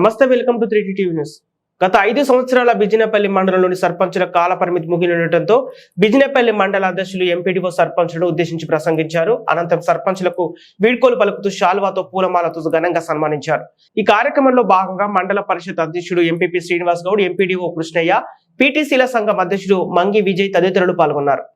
నమస్తే welcome to three TV news. గత ఐదు సంవత్సరాల బిజినపల్లి మండలంలోని సర్పంచుల కాల పరిమితి ముగినుండటంతో బిజినపల్లి మండల అధ్యక్షులు ఎంపీడీఓ సర్పంచులను ఉద్దేశించి ప్రసంగించారు. అనంతరం సర్పంచులకు వీడ్కోలు పలుకుతూ శాల్వాతో పూలమాలతో ఘనంగా సన్మానించారు. ఈ కార్యక్రమంలో భాగంగా మండల పరిషత్ అధ్యక్షుడు ఎంపీపీ శ్రీనివాస్ గౌడ్ ఎంపీడీఓ కృష్ణయ్య పీటీసీల సంఘం అధ్యక్షుడు మంగి విజయ్ తదితరులు పాల్గొన్నారు.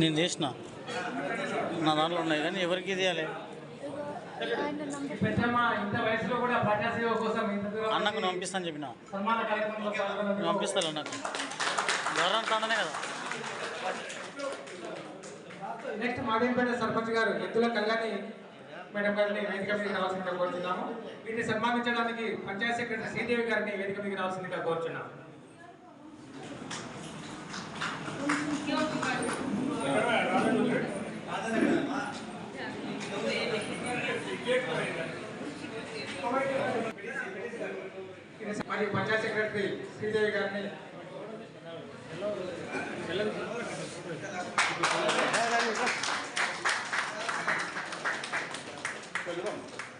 నేను చేసిన. నా దాంట్లో ఉన్నాయి కానీ ఎవరికి తీయాలి పెద్దమ్మ ఇంత వయసులో కూడా ప్రజాసేవ కోసం ఇంత దూరం అన్నకు నువ్వు పంపిస్తాను చెప్పిన పంపిస్తాను అన్నకు గవర్నమెంట్ అంటనే కదా? నెక్స్ట్ మాదేంపేట సర్పంచ్ గారు ఎద్దుల కళ్యాణి మేడం గారిని వేదిక మీద రావాల్సిందిగా కోరుతున్నాము వీటిని సన్మానించడానికి పంచాయత్ సెక్రటరీ శ్రీదేవి గారిని వేదిక మీద రావాల్సిందిగా కోరుచున్నాము. మరియు పంచాయత్ సెక్రటరీ శ్రీదేవి గారిని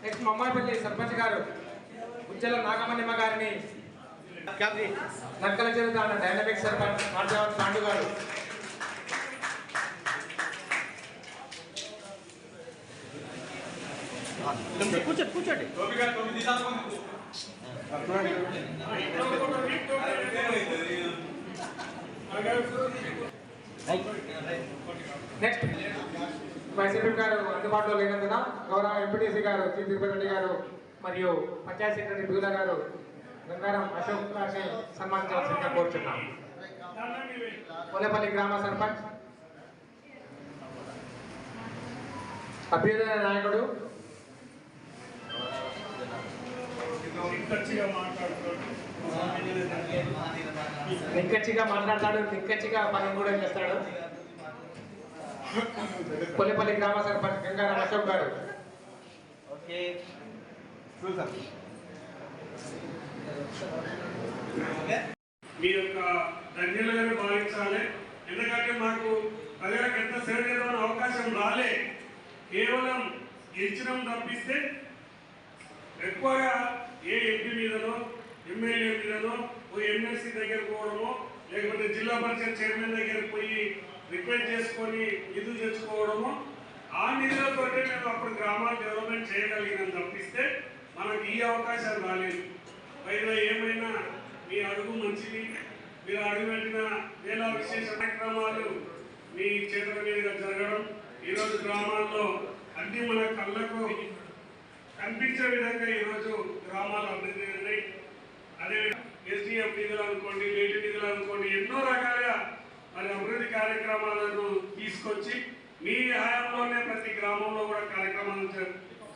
నెక్స్ట్ మమ్మాయిపల్లి సర్పంచ్ గారు ఉజ్జల నాగమణిమ్మ గారిని నక్కల చెరువు అన్న డైనమిక్ సర్పంచ్ మార్జావత్ పాండు గారు. కూర్చోండి కూర్చోండి. నెక్స్ట్ వైసీపీ గారు అందుబాటులో లేనందున గౌరవ ఎంపీటీసీ గారు శ్రీ తిరుపతి గారు మరియు పంచాయత్ సెక్రటరీ బిగుల గారు గంగారం అశోక్ గారిని సన్మానించవలసిందిగా కోరుచున్నాం. కొలపల్లి గ్రామ సర్పంచ్ అభ్యుదయ నాయకుడు నిక్కచ్చిగా మాట్లాడతాడు నిక్కచ్చిగా పని కూడా చేస్తాడు. కొల్లిపల్లి గ్రామ సర్పంచ్ గంగారాం అశోక్ గారు. మీ యొక్క ధన్యులుగా భావించాలి ఎందుకంటే మాకు ప్రజలకు ఎంత సేవ చేద్దామని అవకాశం రాలే. కేవలం గెలిచడం తప్పిస్తే ఎక్కువగా ఏ ఎంపీ మీదనో ఎమ్మెల్యే మీదనో ఓ ఎమ్మెల్సీ దగ్గర పోవడమో లేకపోతే జిల్లా పరిషత్ చైర్మన్ దగ్గర పోయి రిక్వెస్ట్ చేసుకొని నిధులు తెచ్చుకోవడము ఆ నిధులతోటే మేము అప్పుడు గ్రామాలు డెవలప్మెంట్ చేయగలిగినాం తప్పిస్తే మనకు ఈ అవకాశాలు రాలేదు. పైగా ఏమైనా మీ అడుగు మంచిది? మీరు అడుగు పెట్టిన విశేష కార్యక్రమాలు మీ చేతుల మీదుగా జరగడం ఈరోజు గ్రామాల్లో అన్ని మన కళ్ళకు కనిపించే విధంగా ఈరోజు గ్రామాలు అభివృద్ధి ఉన్నాయి అదే ఎస్డిఎఫ్ నిధులు అనుకోండి లేటి నిధులు అనుకోండి ఎన్నో రకాలుగా మరి అభివృద్ధి కార్యక్రమాలను తీసుకొచ్చి మీ హయాంలోనే ప్రతి గ్రామంలో కూడా కార్యక్రమాలు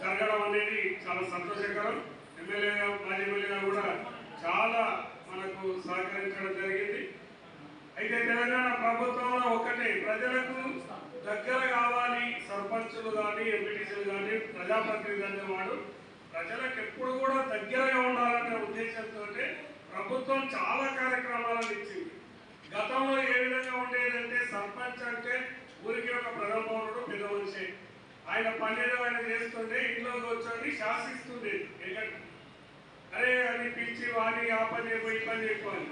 జరగడం అనేది చాలా సంతోషకరం. ఎమ్మెల్యేగా మాజీ ఎమ్మెల్యేగా కూడా చాలా మనకు సహకరించడం జరిగింది. అయితే తెలంగాణ ప్రభుత్వంలో ఒకటే ప్రజలకు దగ్గర కావాలి సర్పంచులు కానీ ఎంపీటీసీలు కానీ ప్రజాప్రతినిధి అనేవాడు ప్రజలకు ఎప్పుడు కూడా దగ్గరగా ఉండాలనే ఉద్దేశంతో ప్రభుత్వం చాలా కార్యక్రమాలను ఇచ్చింది. గతంలో ఏ విధంగా ఉండేదంటే సర్పంచ్ అంటే ఊరికి ఒక ప్రథమ పౌరుడు పెద్ద మనిషి. ఆయన పనిలో ఆయన చేస్తుండే ఇంట్లో కూర్చొని శాసిస్తుండే అరే అని పిలిచి వాడిని ఆ పని ఈ పని చెప్పాలి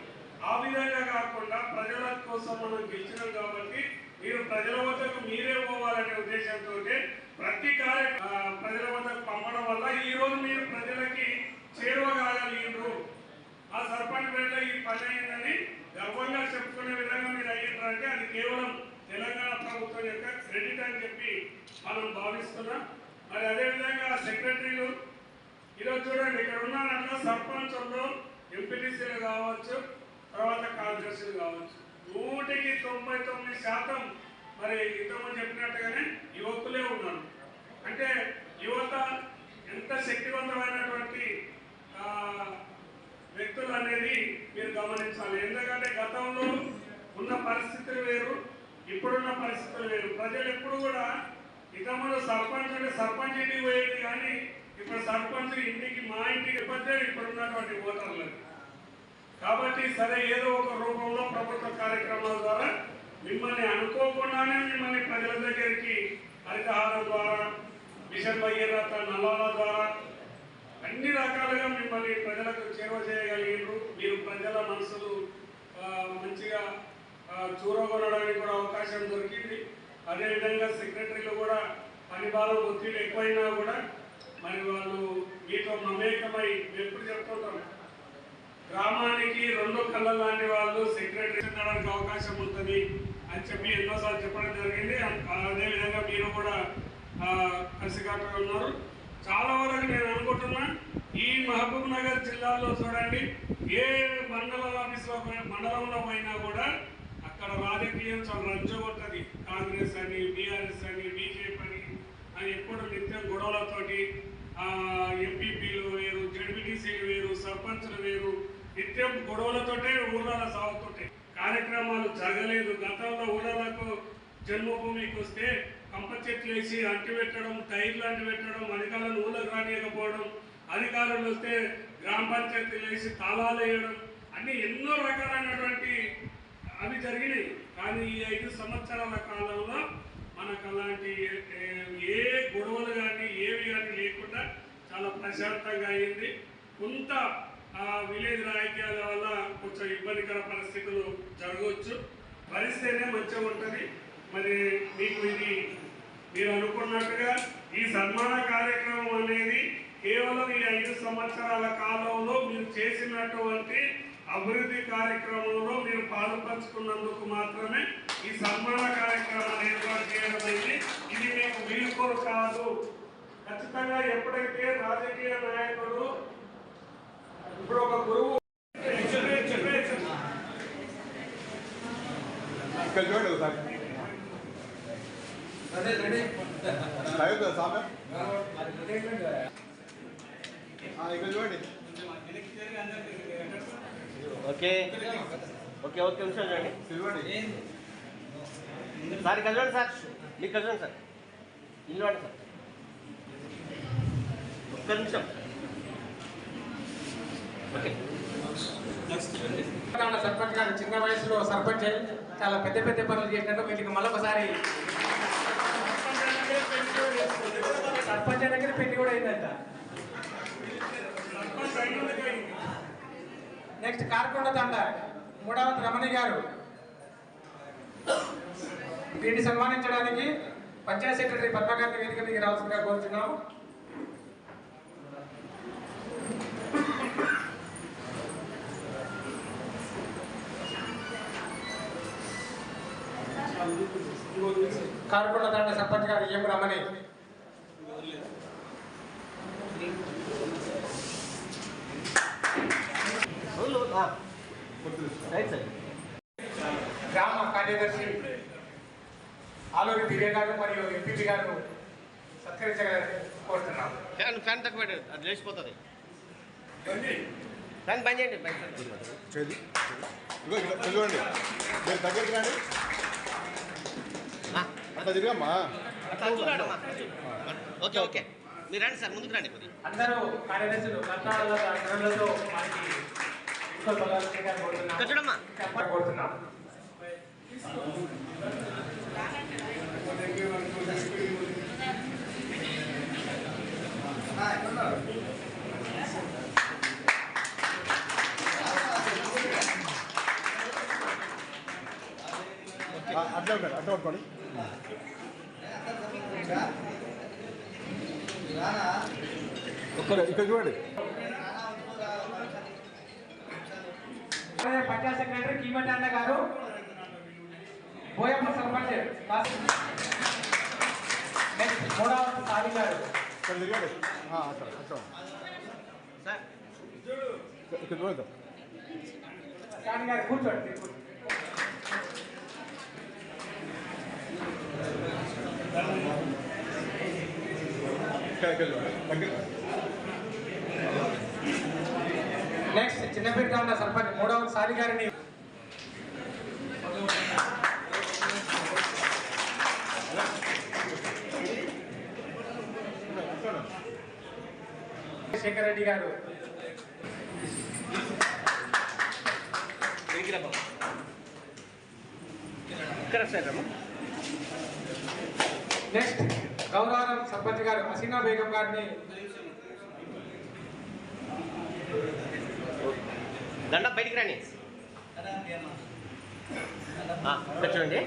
ఆ విధంగా కాకుండా ప్రజల కోసం మనం గెలిచినాం కాబట్టి మీరు ప్రజల వద్దకు మీరే పోవాలనే ఉద్దేశంతో ప్రతి కార్య ఆ, ప్రజల వద్దకు పంపడం వల్ల ఈ రోజు మీరు ప్రజలకి చేరువ ఆ సర్పంచ్ పేట ఈ పని అయిందని గర్వంగా చెప్తారు అయ్యిండ్రంటే అది కేవలం తెలంగాణ ప్రభుత్వం యొక్క క్రెడిట్ అని చెప్పి మనం భావిస్తున్నాం. మరి అదేవిధంగా సెక్రటరీలు ఈరోజు చూడండి ఇక్కడ ఉన్నారంటే సర్పంచంలో ఎంపీటీసీలు కావచ్చు తర్వాత కార్యదర్శులు కావచ్చు. నూటికి తొంభై తొమ్మిది శాతం మరి ఇంతకుముందు చెప్పినట్టుగానే యువకులే ఉన్నారు. అంటే యువత ఎంత శక్తివంతమైనటువంటి వ్యక్తులు అనేది మీరు గమనించాలి. ఎందుకంటే గతంలో ఉన్న పరిస్థితులు వేరు ఇప్పుడున్న పరిస్థితులు వేరు. ప్రజలు ఎప్పుడు కూడా ఇంతకుముందు సర్పంచ్ అంటే సర్పంచ్ ఇంటికి పోయేది కానీ ఇప్పుడు సర్పంచ్ ఇంటికి మా ఇంటికి ఇబ్బంది ఇప్పుడు ఉన్నటువంటి ఓటర్లకు కాబట్టి సరే ఏదో ఒక రూపంలో ప్రభుత్వ కార్యక్రమాల ద్వారా మిమ్మల్ని అనుకోకుండానే మిమ్మల్ని ప్రజల దగ్గరికి హరితహారం ద్వారా మిషన్ భగీరథ నల్లాల ద్వారా అన్ని రకాలుగా మిమ్మల్ని ప్రజలకు చేరువ చేయగలిగారు మీరు ప్రజల మనసులు మంచిగా చూరగొనడానికి కూడా అవకాశం దొరికింది. అదేవిధంగా సెక్రటరీలు కూడా పని భారం ఒత్తిడి ఎక్కువైనా కూడా మరి వాళ్ళు మీతో మమేకమై ఎప్పుడు చెప్తుంటాం గ్రామానికి రెండు కళ్ళ లాంటి వాళ్ళు సెక్రటరీ ఉండడానికి అవకాశం ఉంటుంది అని చెప్పి ఎన్నోసార్లు చెప్పడం జరిగింది. అదేవిధంగా మీరు కూడా ఆ, కలిసికట్టుగా ఉన్నారు. చాలా వరకు నేను అనుకుంటున్నా ఈ మహబూబ్ నగర్ జిల్లాలో చూడండి ఏ మండల ఆఫీస్లో మండలంలో పోయినా కూడా అక్కడ రాజకీయం చాలా రంజగొట్టది కాంగ్రెస్ అని బీఆర్ఎస్ అని బీజేపీ అని అని ఎప్పుడు నిత్యం గొడవలతోటి ఎంపీపీలు వేరు జడ్పీటీసీలు వేరు సర్పంచులు వేరు నిత్యం గొడవలతోటే ఊర్లలో సాగుతుంటాయి. కార్యక్రమాలు జరగలేదు. గతంలో ఊళ్ళకు జన్మభూమికి వస్తే కంప చెట్లు వేసి అంటి పెట్టడం టైర్లు అంటి పెట్టడం అధికారులను ఊళ్ళకు రానియకపోవడం అధికారులు వస్తే గ్రామ పంచాయతీలు వేసి తాళాలు వేయడం అన్ని ఎన్నో రకాలైనటువంటి అవి జరిగినాయి. కానీ ఈ ఐదు సంవత్సరాల కాలంలో మనకు అలాంటి ఏ- గొడవలు కానీ ఏవి కానీ లేకుండా చాలా ప్రశాంతంగా అయింది. కొంత ఆ విలేజ్ రాజకీయాల వల్ల కొంచెం ఇబ్బందికర పరిస్థితులు జరగవచ్చు. భరిస్తేనే మంచిగా ఉంటుంది. మరి మీకు ఇది మీరు అనుకున్నట్టుగా ఈ సన్మాన కార్యక్రమం అనేది కేవలం ఈ ఐదు సంవత్సరాల కాలంలో మీరు చేసినటువంటి అభివృద్ధి కార్యక్రమంలో మీరు పాలుపంచుకున్నందుకు మాత్రమే ఈ సన్మాన కార్యక్రమాన్ని ఏర్పాటు చేయడం అయింది. ఇది మీకు వీలుకోరు కాదు. ఖచ్చితంగా ఎప్పుడైతే రాజకీయ నాయకుడు ఇప్పుడు ఒక గురువు ఇక్కడ చూడండి ఒకసారి లైవ్ కదా సామె ఇక్కడ చూడండి ఓకే. ఓకే ఓకే నిమిషం చూడండి. సార్ కలవండి సార్. మీకు కలవండి సార్. ఇల్లు సార్. ఒక్క నిమిషం. ఓకే. సర్పంచ్ గారు చిన్న వయసులో సర్పంచ్ చాలా పెద్ద పెద్ద పనులు చేసినట్టు వీటికి మళ్ళొకసారి సర్పంచ్ దగ్గర పెళ్ళి కూడా అయిందంట. నెక్స్ట్ కార్కొండ తండ మూడవది రమణి గారు. వీటిని సన్మానించడానికి పంచాయత్ సెక్రటరీ పద్మగారిని వేదిక మీకు రావాల్సిందిగా కోరుతున్నాము కార్కొండ తండ సర్పంచ్ గారు ఏం రమణి రైట్ సార్ గ్రామ కార్యదర్శి ఆలూరి దివ్య గారు మరియు ఎంపీపీ గారు సత్కరించగలని కోరుతున్నాం. ఫ్యాన్ ఫ్యాన్ తక్కువ పెట్టండి. అది లేచిపోతుంది. ఫ్యాన్ బంద్ చేయండి. మీరు దగ్గరికి రండి. అట్లా తిరిగమ్మా. Okay okay. మీరు రండి సార్ ముందుకు రండి అందరూ కార్యదర్శులు కర్ణాటక కోరుతున్నాం అట్లా ఉంటాడు అట్లా పట్టుకోండి ఇక్కడ చూడండి. అలాగే పంచాయత్ సెక్రటరీ కీమటి అన్న గారు. బోయప్ప సర్పంచ్ నెక్స్ట్ మూడవ సారి. గారు ఇక్కడ తిరగండి ఆ, అక్కడ అక్కడ సార్ ఇక్కడ చూడండి సార్ కానీ గారు కూర్చోండి మీరు కూర్చోండి. ఇక్కడ ఇక్కడ చూడండి దగ్గర నెక్స్ట్ చిన్నపేట సర్పంచ్ మూడవ సారి గారిని. శేఖర్ రెడ్డి గారు. నెక్స్ట్ గౌరవరం సర్పంచ్ గారు హసీనా బేగం గారిని. దండ బయటికి రాని. చూడండి ఇక్కడ చూడండి.